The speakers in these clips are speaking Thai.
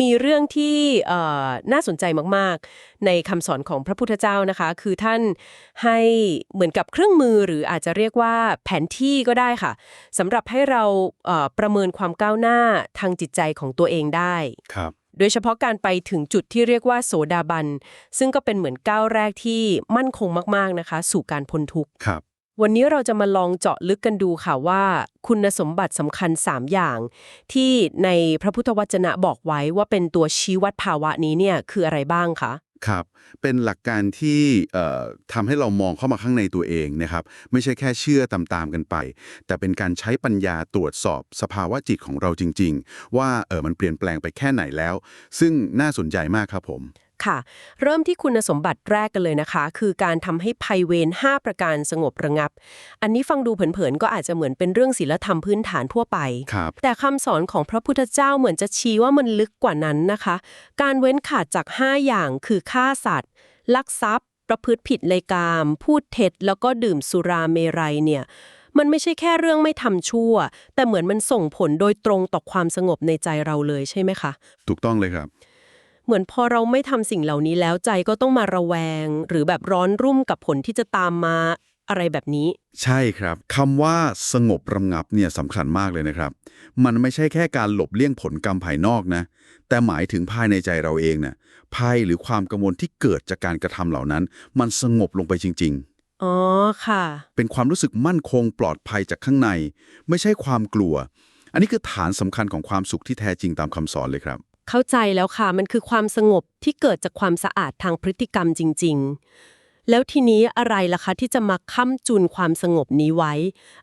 มีเรื่องที่เอ่อน่าสนใจมากๆ ในคำสอนของพระพุทธเจ้านะคะ คือท่านให้เหมือนกับเครื่องมือหรืออาจจะเรียกว่าแผนที่ก็ได้ค่ะสำหรับให้เราเอ่อประเมินความก้าวหน้าทางจิตใจของตัวเองได้ครับโดยเฉพาะการไปถึงจุดที่เรียกว่าโสดาบัน ซึ่งก็เป็นเหมือนก้าวแรกที่มั่นคงมากๆนะคะ สู่การพ้นทุกข์ครับ วันนี้เราจะมาลองเจาะลึกกันดูค่ะว่า คุณสมบัติสำคัญ 3 อย่าง ที่ในพระพุทธวจนะบอกไว้ว่าเป็นตัวชี้วัดภาวะนี้เนี่ยคืออะไรบ้างคะครับ เป็นหลักการที่เอ่อทำให้เรามองเข้ามาข้างในตัวเองนะครับ ไม่ใช่แค่เชื่อตามๆกันไป แต่เป็นการใช้ปัญญาตรวจสอบสภาวะจิตของเราจริง ๆ ว่าเออมันเปลี่ยนแปลงไปแค่ไหนแล้ว ซึ่งน่าสนใจมากครับผม ค่ะ เริ่มที่คุณสมบัติแรกกันเลยนะคะ คือการทำให้ภัยเวร5ประการสงบระงับ อันนี้ฟังดูเผินๆก็อาจจะเหมือนเป็นเรื่องศีลธรรมพื้นฐานทั่วไปครับแต่คำสอนของพระพุทธเจ้าเหมือนจะชี้ว่ามันลึกกว่านั้นนะคะ การเว้นขาดจาก 5 อย่างคือฆ่าสัตว์ ลักทรัพย์ ประพฤติผิดในกาม พูดเท็จ แล้วก็ดื่มสุราเมรัยเนี่ยมันไม่ใช่แค่เรื่องไม่ทำชั่ว แต่เหมือนมันส่งผลโดยตรงต่อความสงบในใจเราเลยใช่ไหมคะ ถูกต้องเลยครับ เหมือนพอเราไม่ทำสิ่งเหล่านี้แล้วใจก็ต้องมาระแวง หรือแบบร้อนรุ่มกับผลที่จะตามมาอะไรแบบนี้ ใช่ครับคำว่าสงบระงับเนี่ยสำคัญมากเลยนะครับ มันไม่ใช่แค่การหลบเลี่ยงผลกรรมภายนอกนะ แต่หมายถึงภายในใจเราเองนะ่ะภัยหรือความกังวลที่เกิดจากการกระทำเหล่านั้น มันสงบลงไปจริงอ๋อค่ะๆเป็นความรู้สึกมั่นคงปลอดภัยจากข้างใน ไม่ใช่ความกลัว อันนี้คือฐานสำคัญของความสุขที่แท้จริงตามคำสอนเลยครับ เข้าใจแล้วค่ะ มันคือความสงบที่เกิดจากความสะอาดทางพฤติกรรมจริง ๆ แล้วทีนี้อะไรล่ะคะที่จะมาค้ำจุนความสงบนี้ไว้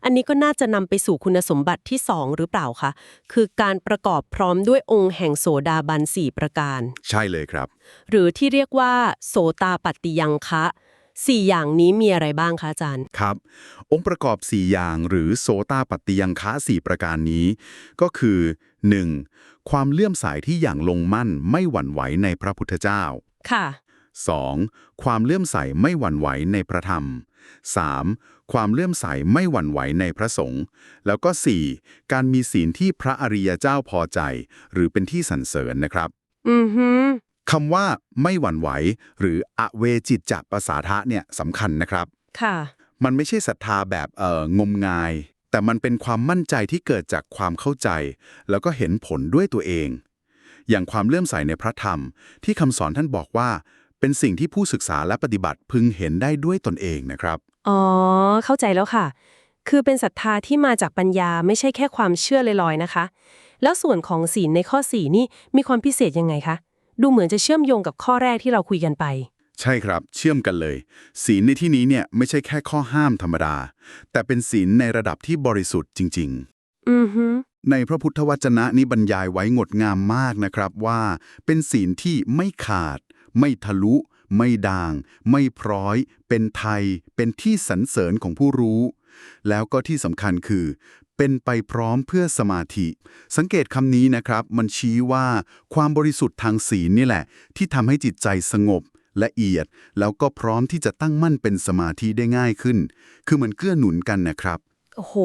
อันนี้ก็น่าจะนำไปสู่คุณสมบัติที่สองหรือเปล่าคะคือการประกอบพร้อมด้วยองค์แห่งโสดาบันสี่ประการ ใช่เลยครับ หรือที่เรียกว่า โสตาปัตติยังคะสี่อย่างนี้มีอะไรบ้างคะอาจารย์ ครับ องค์ประกอบ 4 อย่างหรือโสตาปัตติยังคะ4ประการนี้ ก็คือ 1. ความเลื่อมใสที่อย่างลงมั่นไม่หวั่นไหวในพระพุทธเจ้า ค่ะ 2. ความเลื่อมใสไม่หวั่นไหวในพระธรรม 3. ความเลื่อมใสไม่หวั่นไหวในพระสงฆ์ แล้วก็ 4. การมีศีลที่พระอริยเจ้าพอใจ หรือเป็นที่สรรเสริญนะครับ อือฮึคำว่าไม่หวั่นไหว หรืออเวจิตจปสาทะเนี่ยสำคัญนะครับ ค่ะ มันไม่ใช่ศรัทธาแบบเอ่องมงาย แต่มันเป็นความมั่นใจที่เกิดจากความเข้าใจ แล้วก็เห็นผลด้วยตัวเอง อย่างความเลื่อมใสในพระธรรม ที่คำสอนท่านบอกว่า เป็นสิ่งที่ผู้ศึกษาและปฏิบัติพึงเห็นได้ด้วยตนเองนะครับ อ๋อ เข้าใจแล้วค่ะ คือเป็นศรัทธาที่มาจากปัญญาไม่ใช่แค่ความเชื่อลอยๆนะคะ แล้วส่วนของศีลในข้อ4นี่มีความพิเศษยังไงคะ ดูเหมือนจะเชื่อมโยงกับข้อแรกที่เราคุยกันไป ใช่ครับ เชื่อมกันเลย ศีลในที่นี้เนี่ยไม่ใช่แค่ข้อห้ามธรรมดา แต่เป็นศีลในระดับที่บริสุทธิ์จริง ๆ อือฮึในพระพุทธวจนะนี้บรรยายไว้งดงามมากนะครับว่า เป็นศีลที่ไม่ขาด ไม่ทะลุ ไม่ด่าง ไม่พร้อย เป็นไทย เป็นที่สรรเสริญของผู้รู้ แล้วก็ที่สำคัญคือ เป็นไปพร้อมเพื่อสมาธิ สังเกตคำนี้นะครับ มันชี้ว่าความบริสุทธิ์ทางศีลนี่แหละ ที่ทำให้จิตใจสงบ ละเอียด แล้วก็พร้อมที่จะตั้งมั่นเป็นสมาธิได้ง่ายขึ้น คือมันเกื้อหนุนกันนะครับโอ้โห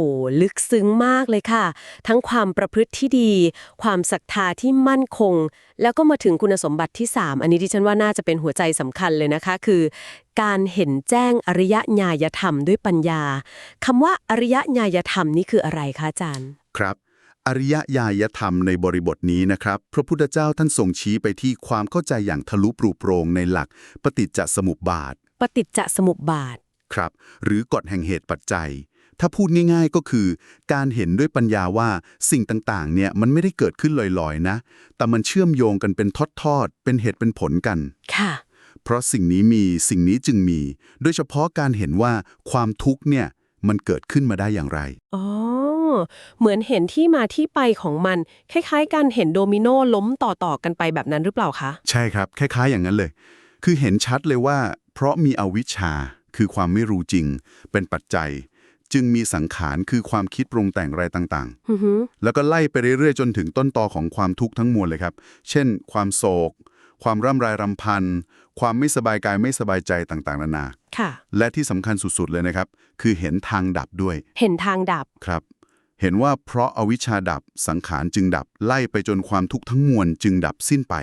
ลึกซึ้งมากเลยค่ะ ทั้งความประพฤติที่ดี ความศรัทธาที่มั่นคง แล้วก็มาถึงคุณสมบัติที่ 3 อันนี้ที่ฉันว่าน่าจะเป็นหัวใจสำคัญเลยนะคะ คือ การเห็นแจ้งอริยญาณธรรมด้วยปัญญาคำว่าอริยญาณธรรมนี่คืออะไรคะอาจารย์ ครับ อริยญาณธรรมในบริบทนี้นะครับ พระพุทธเจ้าท่านทรงชี้ไปที่ความเข้าใจอย่างทะลุปรุโปรงในหลัก ปฏิจจสมุปบาท ปฏิจจสมุปบาท ครับ หรือกฎแห่งเหตุปัจจัย ถ้าพูดง่ายๆก็คือ การเห็นด้วยปัญญาว่าสิ่งต่างๆ เนี่ยมันไม่ได้เกิดขึ้นลอยๆนะ แต่มันเชื่อมโยงกันเป็นทอดๆ เป็นเหตุเป็นผลกัน ค่ะ เพราะสิ่งนี้มีสิ่งนี้จึงมี โดยเฉพาะการเห็นว่าความทุกข์เนี่ยมันเกิดขึ้นมาได้อย่างไร อ๋อ เหมือนเห็นที่มาที่ไปของมัน คล้ายๆการเห็นโดมิโนล้มต่อๆกันไปแบบนั้นหรือเปล่าคะ ใช่ครับ คล้ายๆอย่างนั้นเลย คือเห็นชัดเลยว่า เพราะมีอวิชชาคือความไม่รู้จริง เป็นปัจจัย จึงมีสังขารคือความคิดปรุงแต่งอะไรต่างอือฮึๆแล้วก็ไล่ไปเรื่อยๆ จนถึงต้นตอของความทุกข์ทั้งมวลเลยครับ เช่น ความโศก ความร่ำไรรำพัน ความไม่สบายกายไม่สบายใจต่างๆ นานาค่ะและที่สำคัญสุดๆเลยนะครับ คือเห็นทางดับด้วย เห็นทางดับ ครับ เห็นว่าเพราะอาวิชชาดับสังขารจึงดับไล่ไปจนความทุกข์ทั้งมวลจึงดับสิ้นไป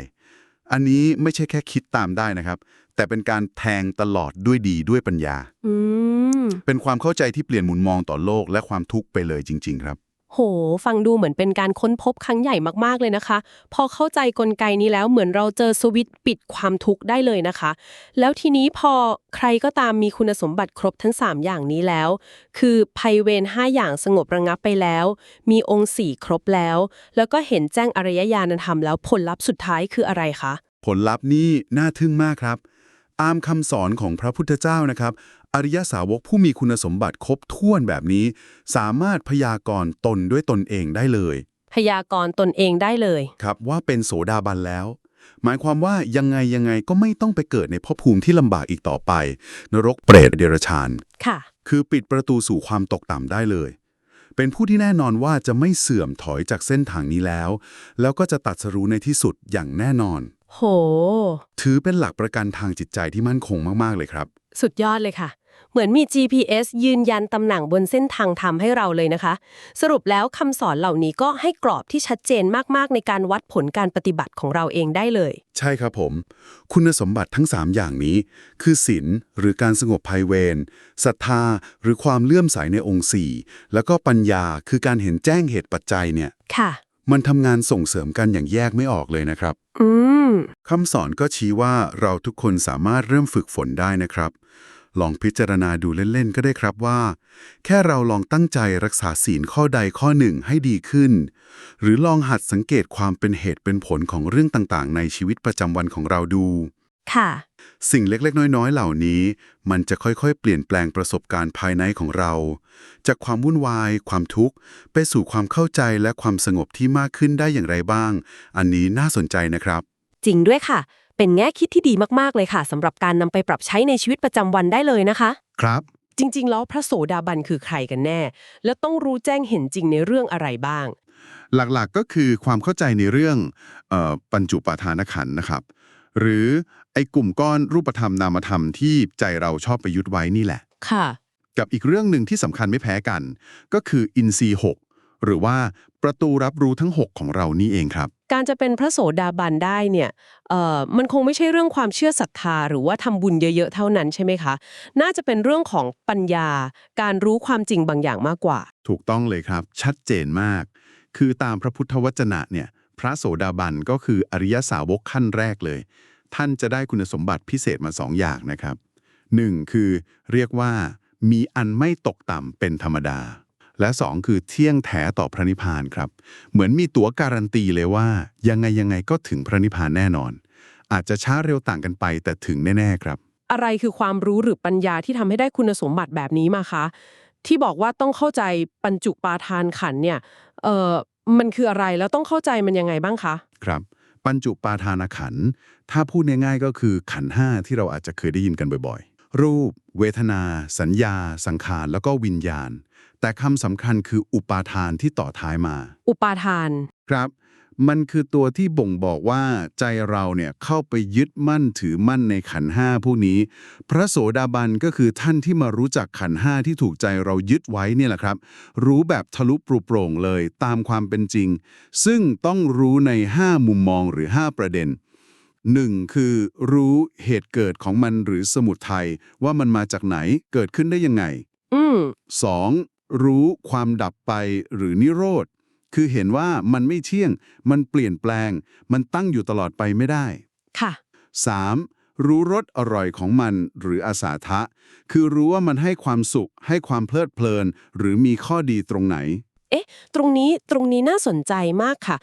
อันนี้ไม่ใช่แค่คิดตามได้นะครับ แต่เป็นการแทงตลอดด้วยดีด้วยปัญญาอืมเป็นความเข้าใจที่เปลี่ยนมุมมองต่อโลกและความทุกข์ไปเลยจริง ๆ ครับ โห ฟังดูเหมือนเป็นการค้นพบครั้งใหญ่มากๆเลยนะคะ พอเข้าใจกลไกนี้แล้วเหมือนเราเจอสวิตช์ปิดความทุกข์ได้เลยนะคะ แล้วทีนี้พอใครก็ตามมีคุณสมบัติครบทั้ง 3 อย่างนี้แล้ว คือภัยเวร5อย่างสงบระงับไปแล้ว มีองค์สี่ครบแล้ว แล้วก็เห็นแจ้งอารยญาณธรรมแล้วผลลัพธ์สุดท้ายคืออะไรคะ ผลลัพธ์นี่น่าทึ่งมากครับ ตามคำสอนของพระพุทธเจ้านะครับ อริยสาวกผู้มีคุณสมบัติครบถ้วนแบบนี้ สามารถพยากรณ์ตนด้วยตนเองได้เลย พยากรณ์ตนเองได้เลย ครับว่าเป็นโสดาบันแล้ว หมายความว่ายังไงยังไงก็ไม่ต้องไปเกิดในภพภูมิที่ลำบากอีกต่อไป นรกเปรตเดรัจฉาน ค่ะ คือปิดประตูสู่ความตกต่ำได้เลย เป็นผู้ที่แน่นอนว่าจะไม่เสื่อมถอยจากเส้นทางนี้แล้ว แล้วก็จะตัดสรู้ในที่สุดอย่างแน่นอน โห ถือเป็นหลักประกันทางจิตใจที่มั่นคงมาก ๆ เลยครับ สุดยอดเลยค่ะ เหมือนมี GPS ยืนยันตำแหน่งบนเส้นทางธรรมให้เราเลยนะคะ สรุปแล้วคำสอนเหล่านี้ก็ให้กรอบที่ชัดเจนมาก ๆ ในการวัดผลการปฏิบัติของเราเองได้เลย ใช่ครับผม คุณสมบัติทั้ง 3 อย่างนี้ คือศีลหรือการสงบภัยเวรศรัทธา หรือความเลื่อมใสในองค์สี่แล้วก็ปัญญาคือการเห็นแจ้งเหตุปัจจัยเนี่ยค่ะ มันทำงานส่งเสริมกันอย่างแยกไม่ออกเลยนะครับอืมคำสอนก็ชี้ว่าเราทุกคนสามารถเริ่มฝึกฝนได้นะครับ ลองพิจารณาดูเล่น ๆ ก็ได้ครับว่า แค่เราลองตั้งใจรักษาศีลข้อใดข้อหนึ่งให้ดีขึ้น หรือลองหัดสังเกตความเป็นเหตุเป็นผลของเรื่องต่างๆ ในชีวิตประจำวันของเราดู ค่ะ สิ่งเล็กๆ น้อยๆ เหล่านี้ มันจะค่อยๆ เปลี่ยนแปลงประสบการณ์ภายในของเรา จากความวุ่นวาย ความทุกข์ ไปสู่ความเข้าใจและความสงบที่มากขึ้นได้อย่างไรบ้าง อันนี้น่าสนใจนะครับ จริงด้วยค่ะ เป็นแง่คิดที่ดีมากๆเลยค่ะสำหรับการนำไปปรับใช้ในชีวิตประจำวันได้เลยนะคะ ครับ จริง ๆ แล้วพระโสดาบันคือใครกันแน่ แล้วต้องรู้แจ้งเห็นจริงในเรื่องอะไรบ้าง หลักๆก็คือความเข้าใจในเรื่องเออปัญจุปาทานขันธ์นะครับ หรือไอ้กลุ่มก้อนรูปธรรมนามธรรมที่ใจเราชอบไปยึดไว้นี่แหละ ค่ะ กับอีกเรื่องหนึ่งที่สำคัญไม่แพ้กัน ก็คืออินทรีย์หกหรือว่าประตูรับรู้ทั้ง 6 ของเรานี่เองครับ การจะเป็นพระโสดาบันได้เนี่ยเอ่อมันคงไม่ใช่เรื่องความเชื่อศรัทธา หรือว่าทำบุญเยอะๆเท่านั้นใช่ไหมคะ น่าจะเป็นเรื่องของปัญญา การรู้ความจริงบางอย่างมากกว่า ถูกต้องเลยครับ ชัดเจนมาก คือตามพระพุทธวจนะเนี่ย พระโสดาบันก็คืออริยสาวกขั้นแรกเลย ท่านจะได้คุณสมบัติพิเศษมาสองอย่างนะครับหนึ่งคือเรียกว่า มีอันไม่ตกต่ำเป็นธรรมดา และสองคือเที่ยงแท้ต่อพระนิพพานครับ เหมือนมีตั๋วการันตีเลยว่า ยังไงยังไงก็ถึงพระนิพพานแน่นอน อาจจะช้าเร็วต่างกันไปแต่ถึงแน่ๆครับ อะไรคือความรู้หรือปัญญาที่ทำให้ได้คุณสมบัติแบบนี้มาคะที่บอกว่าต้องเข้าใจปัญจุปาทานขันธ์เนี่ยเอ่อมันคืออะไรแล้วต้องเข้าใจมันยังไงบ้างคะ ครับ ปัญจุปาทานขันธ์ถ้าพูดง่ายๆก็คือขันธ์ห้าที่เราอาจจะเคยได้ยินกันบ่อยๆ รูป เวทนา สัญญา สังขาร แล้วก็วิญญาณ แต่คำสำคัญคืออุปาทานที่ต่อท้ายมา อุปาทาน ครับ มันคือตัวที่บ่งบอกว่าใจเราเนี่ยเข้าไปยึดมั่นถือมั่นในขันธ์ห้าพวกนี้ พระโสดาบันก็คือท่านที่มารู้จักขันธ์ห้าที่ถูกใจเรายึดไว้เนี่ยแหละครับ รู้แบบทะลุปรุโปร่งเลยตามความเป็นจริง ซึ่งต้องรู้ใน 5 มุมมองหรือ 5 ประเด็น 1. คือรู้เหตุเกิดของมันหรือสมุทัยว่ามันมาจากไหนเกิดขึ้นได้ยังไง อืม 2. รู้ความดับไปหรือนิโรธ คือเห็นว่ามันไม่เที่ยง มันเปลี่ยนแปลง มันตั้งอยู่ตลอดไปไม่ได้ ค่ะ 3. รู้รสอร่อยของมันหรืออาสาทะ คือรู้ว่ามันให้ความสุข ให้ความเพลิดเพลิน หรือมีข้อดีตรงไหน เอ๊ะ ตรงนี้ตรงนี้น่าสนใจมากค่ะ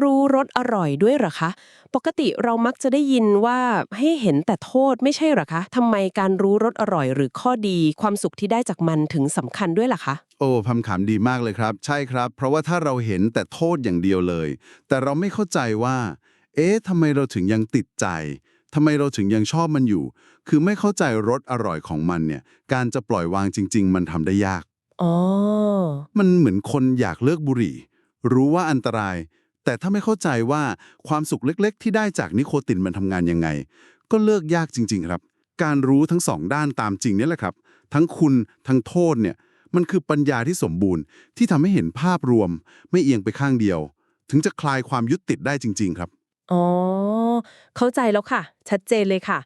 รู้รสอร่อยด้วยเหรอคะ ปกติเรามักจะได้ยินว่าให้เห็นแต่โทษไม่ใช่เหรอคะทำไมการรู้รสอร่อยหรือข้อดี ความสุขที่ได้จากมันถึงสำคัญด้วยล่ะคะ โอ้คำถามดีมากเลยครับ ใช่ครับ เพราะว่าถ้าเราเห็นแต่โทษอย่างเดียวเลย แต่เราไม่เข้าใจว่า เอ๊ะทำไมเราถึงยังติดใจทำไมเราถึงยังชอบมันอยู่ คือไม่เข้าใจรสอร่อยของมันเนี่ย การจะปล่อยวางจริง ๆ มันทำได้ยาก อ๋อ มันเหมือนคนอยากเลิกบุหรี่ รู้ว่าอันตราย แต่ถ้าไม่เข้าใจว่าความสุขเล็กๆ ที่ได้จากนิโคตินมันทำงานยังไง ก็เลิกยากจริง ๆ ครับ การรู้ทั้งสองด้านตามจริงเนี่ยแหละครับ ทั้งคุณทั้งโทษเนี่ย มันคือปัญญาที่สมบูรณ์ ที่ทำให้เห็นภาพรวม ไม่เอียงไปข้างเดียว ถึงจะคลายความยึดติดได้จริง ๆ ครับ อ๋อ เข้าใจแล้วค่ะ ชัดเจนเลยค่ะ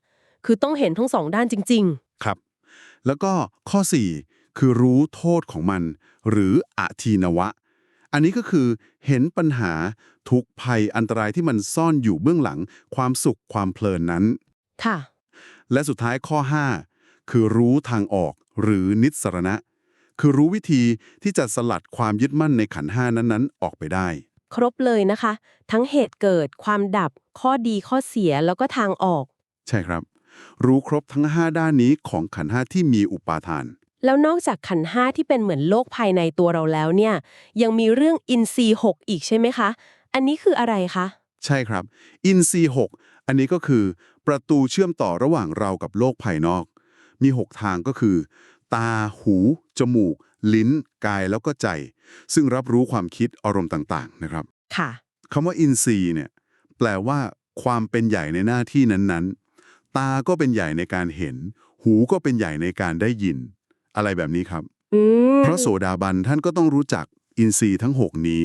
คือต้องเห็นทั้งสองด้านจริงครับ แล้วก็ข้อ 4 คือรู้โทษของมัน หรืออาทีนวะ อันนี้ก็คือเห็นปัญหาทุกข์ภัยอันตรายที่มันซ่อนอยู่เบื้องหลัง ความสุขความเพลินนั้นๆค่ะ และสุดท้ายข้อ 5 คือรู้ทางออกหรือนิสรณะ คือรู้วิธีที่จะสลัดความยึดมั่นในขันธ์ห้านั้นๆ ออกไปได้ ครบเลยนะคะ ทั้งเหตุเกิดความดับ ข้อดีข้อเสียแล้วก็ทางออก ใช่ครับ รู้ครบทั้ง 5 ด้านนี้ของขันธ์ห้าที่มีอุปาทาน แล้วนอกจากขันธ์ห้าที่เป็นเหมือนโลกภายในตัวเราแล้วเนี่ย ยังมีเรื่องอินทรีย์หกอีกใช่ไหมคะ อันนี้คืออะไรคะ ใช่ครับ อินซีหกอันนี้ก็คือ ประตูเชื่อมต่อระหว่างเรากับโลกภายนอก มี 6 ทางก็คือ ตา หู จมูก ลิ้น กายแล้วก็ใจ ซึ่งรับรู้ความคิดอารมณ์ต่าง ๆ นะครับ ค่ะคำว่าอินซีย์เนี่ยแปลว่า ความเป็นใหญ่ในหน้าที่นั้นๆ ตาก็เป็นใหญ่ในการเห็น หูก็เป็นใหญ่ในการได้ยิน อะไรแบบนี้ครับอืมพระโสดาบันท่านก็ต้องรู้จักอินทรีย์ทั้ง 6 นี้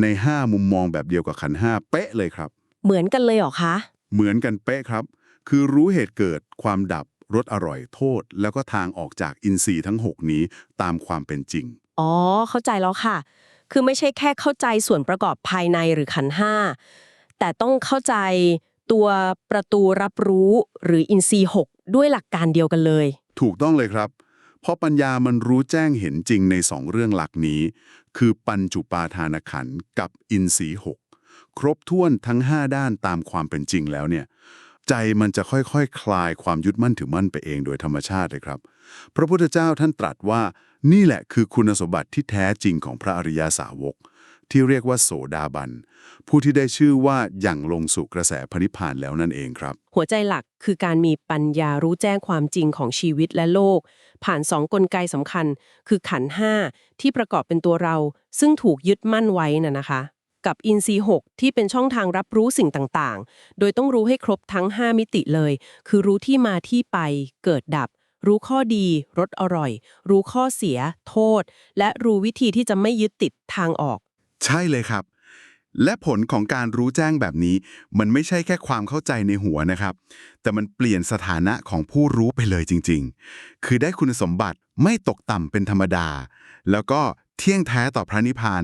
ใน 5 มุมมองแบบเดียวกับขันธ์ห้าเป๊ะเลยครับ เหมือนกันเลยเหรอคะ เหมือนกันเป๊ะครับ คือรู้เหตุเกิดความดับรสอร่อยโทษ แล้วก็ทางออกจากอินทรีย์ทั้ง 6 นี้ตามความเป็นจริง อ๋อ เข้าใจแล้วค่ะ คือไม่ใช่แค่เข้าใจส่วนประกอบภายในหรือขันธ์ห้าแต่ต้องเข้าใจตัวประตูรับรู้หรืออินทรีย์หกด้วยหลักการเดียวกันเลย ถูกต้องเลยครับ เพราะปัญญามันรู้แจ้งเห็นจริงในสองเรื่องหลักนี้ คือปัญจุปาทานขันกับอินทรีหกครบถ้วนทั้ง 5 ด้านตามความเป็นจริงแล้วเนี่ยใจมันจะค่อยๆคคลายความยึดมั่นถือมั่นไปเองโดยธรรมชาติเลยครับ พระพุทธเจ้าท่านตรัสว่านี่แหละคือคุณสมบัติที่แท้จริงของพระอริยสาวก ที่เรียกว่าโสดาบัน ผู้ที่ได้ชื่อว่าอย่างลงสู่กระแสพระนิพานแล้วนั่นเองครับ หัวใจหลักคือการมีปัญญารู้แจ้งความจริงของชีวิตและโลก ผ่านสองกลไกสำคัญ คือขันห้าที่ประกอบเป็นตัวเรา ซึ่งถูกยึดมั่นไว้น่ะนะคะ กับอินทรีย์หกที่เป็นช่องทางรับรู้สิ่งต่างๆ โดยต้องรู้ให้ครบทั้ง 5 มิติเลย คือรู้ที่มาที่ไป เกิดดับ รู้ข้อดีรสอร่อย รู้ข้อเสีย โทษ และรู้วิธีที่จะไม่ยึดติดทางออก ใช่เลยครับ และผลของการรู้แจ้งแบบนี้ มันไม่ใช่แค่ความเข้าใจในหัวนะครับ แต่มันเปลี่ยนสถานะของผู้รู้ไปเลยจริง ๆ คือได้คุณสมบัติไม่ตกต่ำเป็นธรรมดา แล้วก็เที่ยงแท้ต่อพระนิพพาน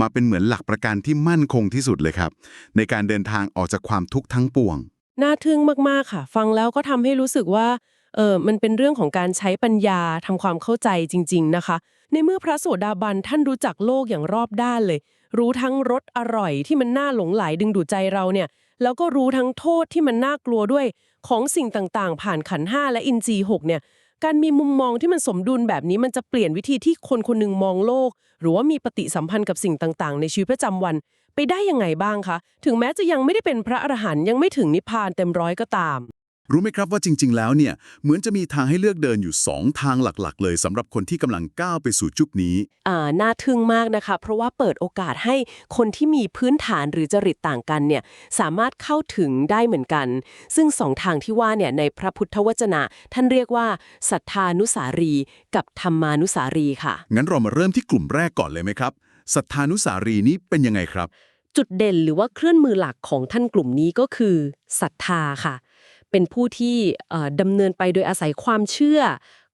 มาเป็นเหมือนหลักประกันที่มั่นคงที่สุดเลยครับ ในการเดินทางออกจากความทุกข์ทั้งปวง น่าทึ่งมากๆค่ะ ฟังแล้วก็ทำให้รู้สึกว่าเออมันเป็นเรื่องของการใช้ปัญญาทำความเข้าใจจริง ๆ นะคะ ในเมื่อพระโสดาบันท่านรู้จักโลกอย่างรอบด้านเลย รู้ทั้งรสอร่อยที่มันน่าหลงไหลดึงดูดใจเราเนี่ย แล้วก็รู้ทั้งโทษที่มันน่ากลัวด้วยของสิ่งต่างๆ ผ่านขันห้าและอินทรีหกเนี่ย การมีมุมมองที่มันสมดุลแบบนี้มันจะเปลี่ยนวิธีที่คนคนหนึ่งมองโลก หรือว่ามีปฏิสัมพันธ์กับสิ่งต่างๆ ในชีวิตประจำวัน ไปได้ยังไงบ้างคะ ถึงแม้จะยังไม่ได้เป็นพระอรหันต์ยังไม่ถึงนิพพานเต็มร้อยก็ตาม รู้ไหมครับว่าจริง ๆ แล้วเนี่ยเหมือนจะมีทางให้เลือกเดินอยู่ 2 ทางหลักๆ เลยสำหรับคนที่กำลังก้าวไปสู่จุดนี้ อ่าน่าทึ่งมากนะคะ เพราะว่าเปิดโอกาสให้คนที่มีพื้นฐานหรือจริตต่างกันเนี่ยสามารถเข้าถึงได้เหมือนกัน ซึ่งสองทางที่ว่าเนี่ยในพระพุทธวจนะ ท่านเรียกว่าศรัทธานุสารี กับธรรมานุสารีค่ะ งั้นเรามาเริ่มที่กลุ่มแรกก่อนเลยไหมครับศรัทธานุสารีนี้เป็นยังไงครับ จุดเด่นหรือว่าเคลื่อนมือหลักของท่านกลุ่มนี้ก็คือศรัทธาค่ะ เป็นผู้ที่ดำเนินไปโดยอาศัยความเชื่อ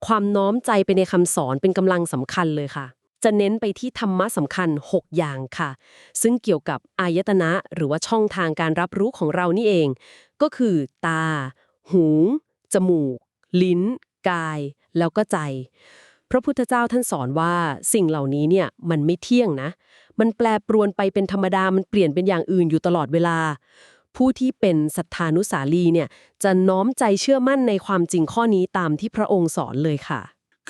ความน้อมใจไปในคำสอนเป็นกำลังสำคัญเลยค่ะ จะเน้นไปที่ธรรมะสำคัญ 6 อย่างค่ะ ซึ่งเกี่ยวกับอายตนะหรือว่าช่องทางการรับรู้ของเรานี่เอง ก็คือ ตา หู จมูก ลิ้น กาย แล้วก็ใจ พระพุทธเจ้าท่านสอนว่าสิ่งเหล่านี้เนี่ยมันไม่เที่ยงนะ มันแปรปรวนไปเป็นธรรมดา มันเปลี่ยนเป็นอย่างอื่นอยู่ตลอดเวลา ผู้ที่เป็นศรัทธานุสาลีเนี่ยจะน้อมใจเชื่อมั่นในความจริงข้อนี้ตามที่พระองค์สอนเลยค่ะ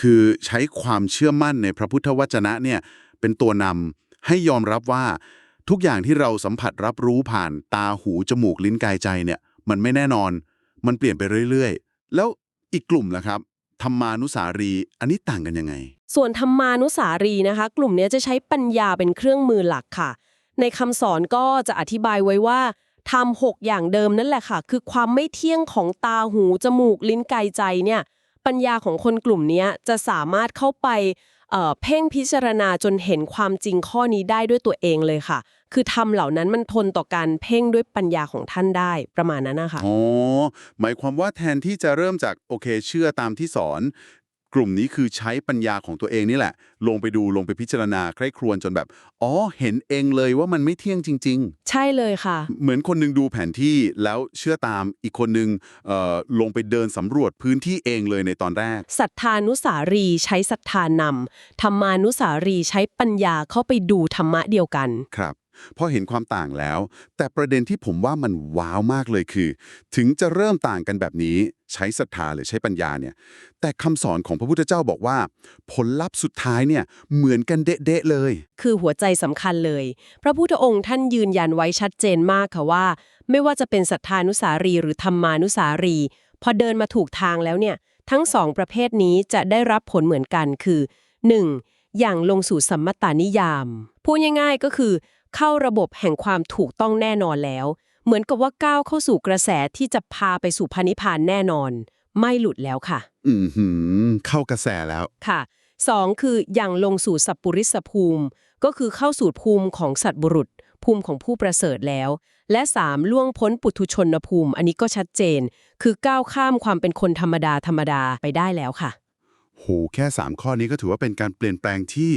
คือใช้ความเชื่อมั่นในพระพุทธวจนะเนี่ยเป็นตัวนำให้ยอมรับว่า ทุกอย่างที่เราสัมผัสรับรู้ผ่านตาหูจมูกลิ้นกายใจเนี่ย มันไม่แน่นอน มันเปลี่ยนไปเรื่อยๆ แล้วอีกกลุ่มล่ะครับธรรมานุสารี อันนี้ต่างกันยังไง ส่วนธรรมานุสารีนะคะ กลุ่มเนี้ยจะใช้ปัญญาเป็นเครื่องมือหลักค่ะ ในคำสอนก็จะอธิบายไว้ว่า ทำหกอย่างเดิมนั่นแหละค่ะ คือความไม่เที่ยงของตาหู จมูกลิ้นกายใจเนี่ย ปัญญาของคนกลุ่มนี้จะสามารถเข้าไปเเพ่งพิจารณาจนเห็นความจริงข้อนี้ได้ด้วยตัวเองเลยค่ะ คือทำเหล่านั้นมันทนต่อการเพ่งด้วยปัญญาของท่านได้ประมาณนั้นนะคะอ๋อหมายความว่าแทนที่จะเริ่มจากโอเคเชื่อตามที่สอน กลุ่มนี้คือใช้ปัญญาของตัวเองนี่แหละ ลงไปดูลงไปพิจารณาใคร่ครวญจนแบบ อ๋อ เห็นเองเลยว่ามันไม่เที่ยงจริงใช่เลยค่ะๆเหมือนคนหนึงดูแผนที่แล้วเชื่อตามอีกคนหนึงเอ่อลงไปเดินสำรวจพื้นที่เองเลยในตอนแรกศรัทธานุสารีใช้ศรัทธานำธรรมานุสารีใช้ปัญญาเข้าไปดูธรรมะเดียวกันครับ พอเห็นความต่างแล้ว แต่ประเด็นที่ผมว่ามันว้าวมากเลยคือ ถึงจะเริ่มต่างกันแบบนี้ใช้ศรัทธาหรือใช้ปัญญาเนี่ย แต่คำสอนของพระพุทธเจ้าบอกว่า ผลลัพธ์สุดท้ายเนี่ยเหมือนกันเดะเลย คือหัวใจสำคัญเลย พระพุทธองค์ท่านยืนยันไว้ชัดเจนมากค่ะว่า ไม่ว่าจะเป็นศรัทธานุสารีหรือธรรมานุสารี พอเดินมาถูกทางแล้วเนี่ย ทั้งสองประเภทนี้จะได้รับผลเหมือนกันคือ 1. อย่างลงสู่สัมมตานิยาม พูดง่ายๆก็คือ เข้าระบบแห่งความถูกต้องแน่นอนแล้ว เหมือนกับว่าก้าวเข้าสู่กระแสที่จะพาไปสู่พานิพพานแน่นอน ไม่หลุดแล้วค่ะ อือหือเข้ากระแสแล้วค่ะสองคืออย่างลงสู่สัพปุริสภูมิ ก็คือเข้าสู่ภูมิของสัตว์บุรุษ ภูมิของผู้ประเสริฐแล้ว และสามล่วงพ้นปุถุชนภูมิ อันนี้ก็ชัดเจน คือก้าวข้ามความเป็นคนธรรมดาธรรมดาไปได้แล้วค่ะ โหแค่ 3 ข้อนี้ก็ถือว่าเป็นการเปลี่ยนแปลงที่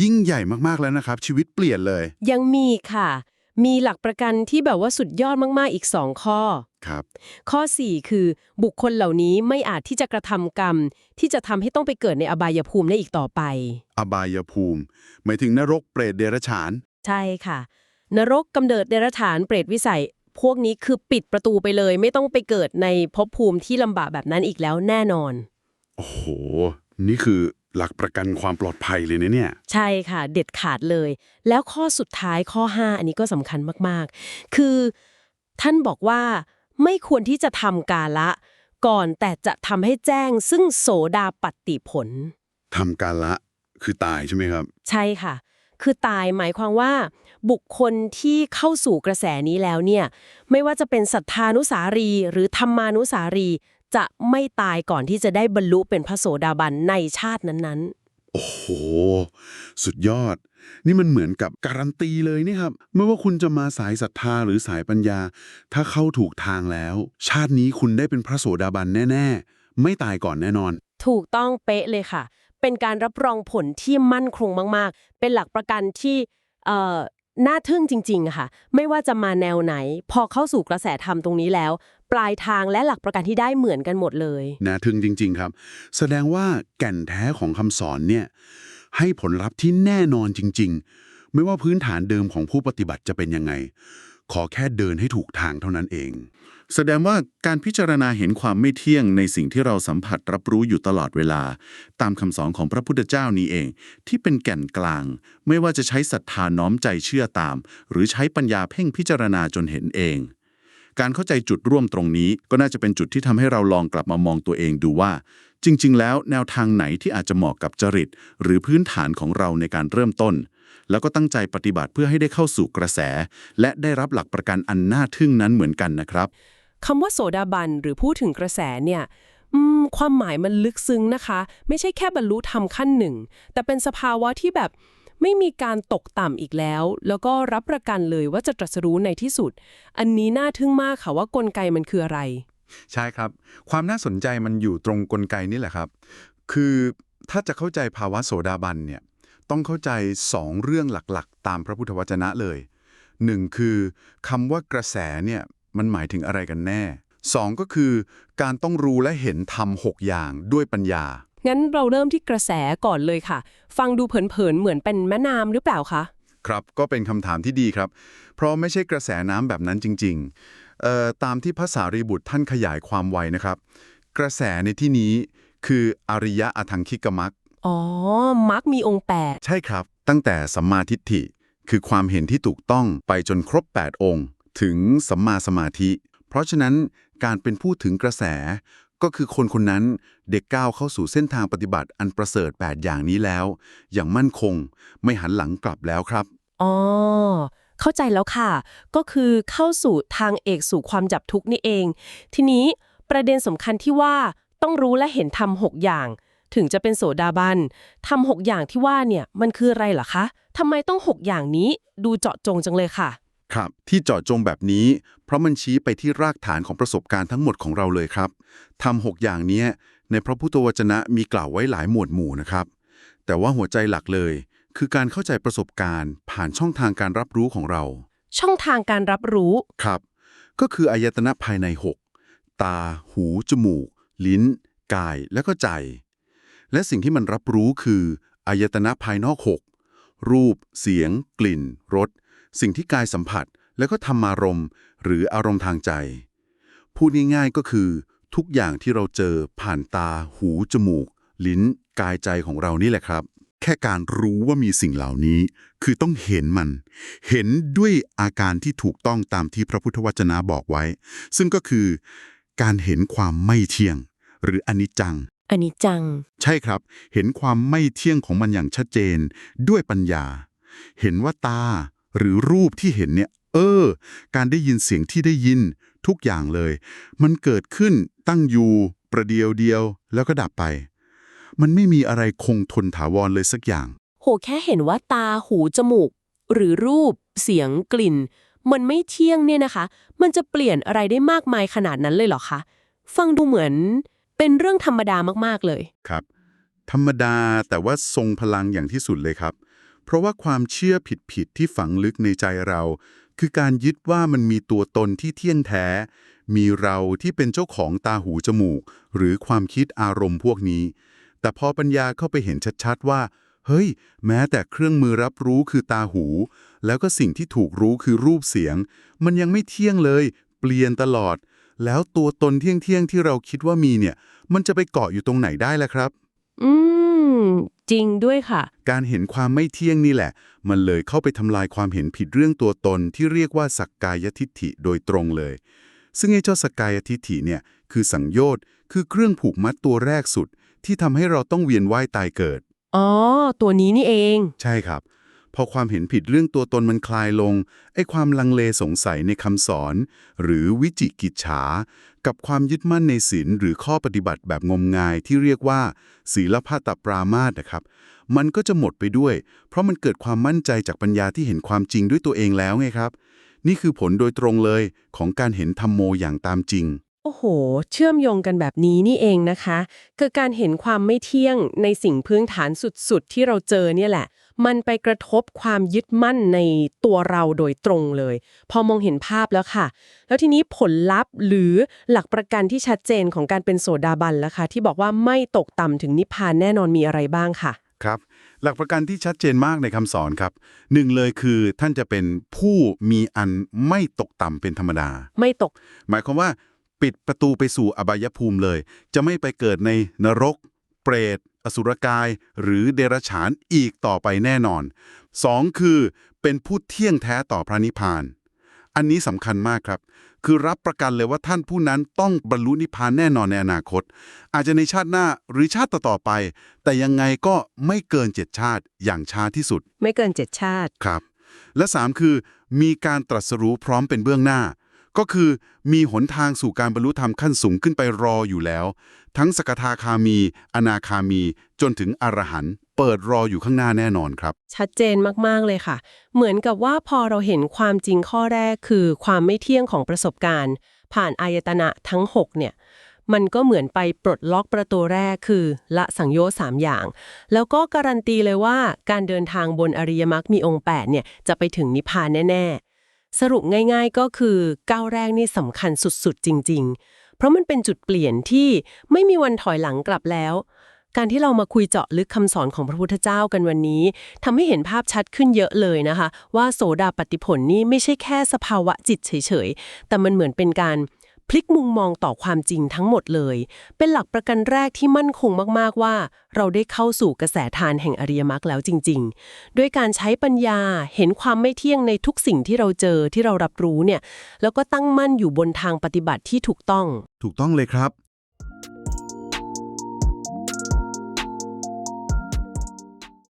ยิ่งใหญ่มากๆแล้วนะครับ ชีวิตเปลี่ยนเลย ยังมีค่ะ มีหลักประกันที่แบบว่าสุดยอดมากๆอีก 2 ข้อ ครับ ข้อ 4 คือ บุคคลเหล่านี้ไม่อาจที่จะกระทำกรรม ที่จะทำให้ต้องไปเกิดในอบายภูมิได้อีกต่อไป อบายภูมิ หมายถึงนรกเปรตเดรัจฉาน ใช่ค่ะ นรกกำเนิดเดรัจฉานเปรตวิสัย พวกนี้คือปิดประตูไปเลย ไม่ต้องไปเกิดในภพภูมิที่ลำบากแบบนั้นอีกแล้วแน่นอน โอ้โห นี่คือหลักประกันความปลอดภัยเลยนะเนี่ย ใช่ค่ะ เด็ดขาดเลย แล้วข้อสุดท้ายข้อ 5 อันนี้ก็สำคัญมากๆ คือท่านบอกว่าไม่ควรที่จะทำกาละ ก่อนแต่จะทำให้แจ้งซึ่งโสดาปัตติผลทำการละคือตายใช่ไหมครับ ใช่ค่ะ คือตายหมายความว่า บุคคลที่เข้าสู่กระแสนี้แล้วเนี่ย ไม่ว่าจะเป็นศรัทธานุสารี หรือธรรมานุสารี จะไม่ตายก่อนที่จะได้บรรลุเป็นพระโสดาบันในชาตินั้นโอ้โห สุดยอด นี่มันเหมือนกับการันตีเลยนี่ครับ ไม่ว่าคุณจะมาสายศรัทธาหรือสายปัญญา ถ้าเข้าถูกทางแล้ว ชาตินี้คุณได้เป็นพระโสดาบันแน่ ๆ ไม่ตายก่อนแน่นอนๆถูกต้องเป๊ะเลยค่ะ เป็นการรับรองผลที่มั่นคงมาก ๆ เป็นหลักประกันที่เอ่อน่าทึ่งจริงๆอะค่ะ ไม่ว่าจะมาแนวไหน พอเข้าสู่กระแสธรรมตรงนี้แล้ว ปลายทางและหลักประกันที่ได้เหมือนกันหมดเลยน่าทึ่งจริง ๆ ครับ แสดงว่าแก่นแท้ของคำสอนเนี่ยให้ผลลัพธ์ที่แน่นอนจริง ๆ ไม่ว่าพื้นฐานเดิมของผู้ปฏิบัติจะเป็นยังไง ขอแค่เดินให้ถูกทางเท่านั้นเอง แสดงว่าการพิจารณาเห็นความไม่เที่ยงในสิ่งที่เราสัมผัสรับรู้อยู่ตลอดเวลา ตามคำสอนของพระพุทธเจ้านี้เอง ที่เป็นแก่นกลาง ไม่ว่าจะใช้ศรัทธาน้อมใจเชื่อตาม หรือใช้ปัญญาเพ่งพิจารณาจนเห็นเอง การเข้าใจจุดร่วมตรงนี้ ก็น่าจะเป็นจุดที่ทำให้เราลองกลับมามองตัวเองดูว่า จริง ๆ แล้วแนวทางไหนที่อาจจะเหมาะกับจริต หรือพื้นฐานของเราในการเริ่มต้น แล้วก็ตั้งใจปฏิบัติเพื่อให้ได้เข้าสู่กระแส และได้รับหลักประกันอันน่าทึ่งนั้นเหมือนกันนะครับคำว่าโสดาบันหรือพูดถึงกระแสเนี่ยความหมายมันลึกซึ้งนะคะ ไม่ใช่แค่บรรลุธรรมขั้นหนึ่ง แต่เป็นสภาวะที่แบบ ไม่มีการตกต่ำอีกแล้ว แล้วก็รับประกันเลยว่าจะตรัสรู้ในที่สุด อันนี้น่าทึ่งมากค่ะว่ากลไกมันคืออะไร ใช่ครับ ความน่าสนใจมันอยู่ตรงกลไกนี่แหละครับ คือถ้าจะเข้าใจภาวะโสดาบันเนี่ยต้องเข้าใจ 2 เรื่องหลักๆ ตามพระพุทธวจนะเลย 1. คือคำว่ากระแสเนี่ยมันหมายถึงอะไรกันแน่ 2. ก็คือการต้องรู้และเห็นธรรมหกอย่างด้วยปัญญา งั้นเราเริ่มที่กระแสก่อนเลยค่ะ ฟังดูเผินๆเหมือนเป็นแม่น้ำหรือเปล่าคะครับก็เป็นคำถามที่ดีครับ เพราะไม่ใช่กระแสน้ำแบบนั้นจริงๆเอ่อตามที่ภาษารีบุตรท่านขยายความไว้นะครับ กระแสในที่นี้คืออริยะอทังคิกมักอ๋อ มักมีองค์แปดใช่ครับ ตั้งแต่สัมมาทิฏฐิ คือความเห็นที่ถูกต้องไปจนครบ 8 องค์ ถึงสัมมาสมาธิ เพราะฉะนั้นการเป็นผู้ถึงกระแส ก็คือคนคนนั้นเด็กก้าวเข้าสู่เส้นทางปฏิบัติอันประเสริฐ 8 อย่างนี้แล้ว อย่างมั่นคงไม่หันหลังกลับแล้วครับ อ๋อ เข้าใจแล้วค่ะ ก็คือเข้าสู่ทางเอกสู่ความจับทุกข์นี่เอง ทีนี้ประเด็นสำคัญที่ว่าต้องรู้และเห็นธรรมหกอย่าง ถึงจะเป็นโสดาบันทำหกอย่างที่ว่าเนี่ยมันคืออะไรเหรอคะทำไมต้องหกอย่างนี้ดูเจาะจงจังเลยค่ะ ครับที่เจาะจงแบบนี้ เพราะมันชี้ไปที่รากฐานของประสบการณ์ทั้งหมดของเราเลยครับทำหกอย่างเนี้ยในพระพุทธวจนะมีกล่าวไว้หลายหมวดหมู่นะครับ แต่ว่าหัวใจหลักเลย คือการเข้าใจประสบการณ์ ผ่านช่องทางการรับรู้ของเรา ช่องทางการรับรู้ครับ ก็คืออายตนะภายใน 6 ตา หู จมูก ลิ้น กายและก็ใจ และสิ่งที่มันรับรู้คืออายตนะภายนอก 6 รูป เสียง กลิ่นรส สิ่งที่กายสัมผัสแล้วก็ธรรมารมณ์ หรืออารมณ์ทางใจ พูดง่ายๆก็คือ ทุกอย่างที่เราเจอผ่านตา หู จมูก ลิ้น กายใจของเรานี่แหละครับ แค่การรู้ว่ามีสิ่งเหล่านี้ คือต้องเห็นมัน เห็นด้วยอาการที่ถูกต้องตามที่พระพุทธวจนะบอกไว้ ซึ่งก็คือ การเห็นความไม่เที่ยง หรืออนิจจังอันนี้จัง ใช่ครับ เห็นความไม่เที่ยงของมันอย่างชัดเจน ด้วยปัญญา เห็นว่าตา หรือรูปที่เห็นเนี่ย เออ การได้ยินเสียงที่ได้ยินทุกอย่างเลย มันเกิดขึ้นตั้งอยู่ ประเดียวเดียว แล้วก็ดับไป มันไม่มีอะไรคงทนถาวรเลยสักอย่าง โหแค่เห็นว่าตาหูจมูก หรือรูป เสียงกลิ่น มันไม่เที่ยงเนี่ยนะคะ มันจะเปลี่ยนอะไรได้มากมายขนาดนั้นเลยเหรอคะฟังดูเหมือนเป็นเรื่องธรรมดามากๆเลย ครับ ธรรมดาแต่ว่าทรงพลังอย่างที่สุดเลยครับ เพราะว่าความเชื่อผิดๆที่ฝังลึกในใจเรา คือการยึดว่ามันมีตัวตนที่เที่ยงแท้ มีเราที่เป็นเจ้าของตาหูจมูก หรือความคิดอารมณ์พวกนี้ แต่พอปัญญาเข้าไปเห็นชัดๆว่า เฮ้ย แม้แต่เครื่องมือรับรู้คือตาหู แล้วก็สิ่งที่ถูกรู้คือรูปเสียง มันยังไม่เที่ยงเลย เปลี่ยนตลอด แล้วตัวตนเที่ยงๆที่เราคิดว่ามีเนี่ย มันจะไปเกาะอยู่ตรงไหนได้ล่ะครับ อื ม จริงด้วยค่ะ การเห็นความไม่เที่ยงนี่แหละ มันเลยเข้าไปทำลายความเห็นผิดเรื่องตัวตนที่เรียกว่าสักกายทิฏฐิโดยตรงเลย ซึ่งไอ้เจ้าสักกายทิฏฐิเนี่ยคือสังโยชน์คือเครื่องผูกมัดตัวแรกสุด ที่ทำให้เราต้องเวียนว่ายตายเกิด อ๋อ ตัวนี้นี่เอง ใช่ครับ พอความเห็นผิดเรื่องตัวตนมันคลายลง ไอ้ความลังเลสงสัยในคำสอน หรือวิจิกิจฉา กับความยึดมั่นในศีลหรือข้อปฏิบัติแบบงมงายที่เรียกว่า ศีลพัตปรามาสนะครับ มันก็จะหมดไปด้วย เพราะมันเกิดความมั่นใจจากปัญญาที่เห็นความจริงด้วยตัวเองแล้วไงครับ นี่คือผลโดยตรงเลยของการเห็นธรรมโมอย่างตามจริงโอ้โห เชื่อมโยงกันแบบนี้นี่เองนะคะ คือการเห็นความไม่เที่ยงในสิ่งพื้นฐานสุดๆ ที่เราเจอเนี่ยแหละ มันไปกระทบความยึดมั่นในตัวเราโดยตรงเลย พอมองเห็นภาพแล้วค่ะ แล้วทีนี้ผลลัพธ์หรือหลักประกันที่ชัดเจนของการเป็นโสดาบันแล้วค่ะ ที่บอกว่าไม่ตกต่ำถึงนิพพานแน่นอนมีอะไรบ้างค่ะครับหลักประกันที่ชัดเจนมากในคำสอนครับหนึ่งเลยคือท่านจะเป็นผู้มีอันไม่ตกต่ำเป็นธรรมดา ไม่ตก หมายความว่า ปิดประตูไปสู่อบายภูมิเลย จะไม่ไปเกิดในนรก เปรต อสุรกายหรือเดรัจฉานอีกต่อไปแน่นอน 2. คือเป็นผู้เที่ยงแท้ต่อพระนิพพาน อันนี้สำคัญมากครับ คือรับประกันเลยว่าท่านผู้นั้นต้องบรรลุนิพพานแน่นอนในอนาคต อาจจะในชาติหน้าหรือชาติต่อๆไป แต่ยังไงก็ไม่เกินเจ็ดชาติอย่างช้าที่สุด ไม่เกินเจ็ดชาติครับ และ 3 คือ มีการตรัสรู้พร้อมเป็นเบื้องหน้า ก็คือมีหนทางสู่การบรรลุธรรมขั้นสูงขึ้นไปรออยู่แล้ว ทั้งสกทาคามี อนาคามี จนถึงอรหันต์เปิดรออยู่ข้างหน้าแน่นอนครับ ชัดเจนมาก ๆ เลยค่ะ เหมือนกับว่าพอเราเห็นความจริงข้อแรกคือ ความไม่เที่ยงของประสบการณ์ ผ่านอายตนะทั้ง 6 เนี่ย มันก็เหมือนไปปลดล็อกประตูแรกคือ ละสังโยชน์สามอย่าง แล้วก็การันตีเลยว่าการเดินทางบนอริยมรรคมีองค์ 8 เนี่ยจะไปถึงนิพพานแน่ ๆ สรุปง่าย ๆ ก็คือก้าวแรกนี่สำคัญสุด ๆ จริง ๆ เพราะมันเป็นจุดเปลี่ยนที่ไม่มีวันถอยหลังกลับแล้ว การที่เรามาคุยเจาะลึกคำสอนของพระพุทธเจ้ากันวันนี้ทำให้เห็นภาพชัดขึ้นเยอะเลยนะคะ ว่าโสดาปฏิผลนี่ไม่ใช่แค่สภาวะจิตเฉยๆ แต่มันเหมือนเป็นการ พลิกมุมมองต่อความจริงทั้งหมดเลย เป็นหลักประกันแรกที่มั่นคงมาก ๆ ว่า เราได้เข้าสู่กระแสทานแห่งอริยมรรคแล้วจริง ๆ ด้วยการใช้ปัญญาเห็นความไม่เที่ยงในทุกสิ่งที่เราเจอที่เรารับรู้เนี่ย แล้วก็ตั้งมั่นอยู่บนทางปฏิบัติที่ถูกต้อง ถูกต้องเลยครับ